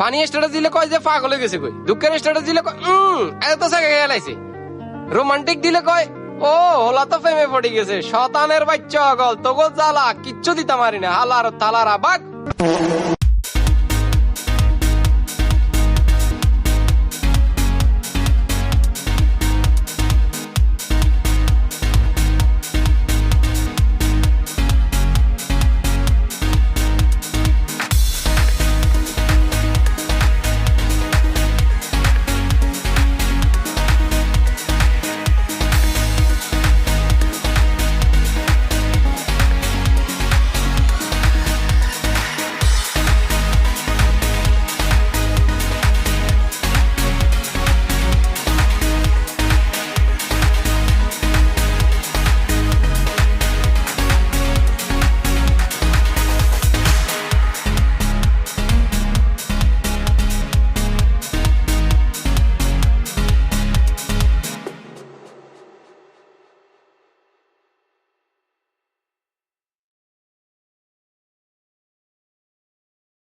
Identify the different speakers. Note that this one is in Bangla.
Speaker 1: ফানি স্ট্যাটাস দিলে কয় যে পাগল হয়ে গেছে কই? দুঃখের স্ট্যাটাস দিলে কয়, উম, এত সাকা গেলাইছে রোমান্টিক দিলে কয়, ও, হলা তো প্রেমে পড়ে গেছে। শতানের বাচ্চা অগল তোগো জ্বালা, কিচ্ছু দিতে পারি না। হালার তালারা বাঘ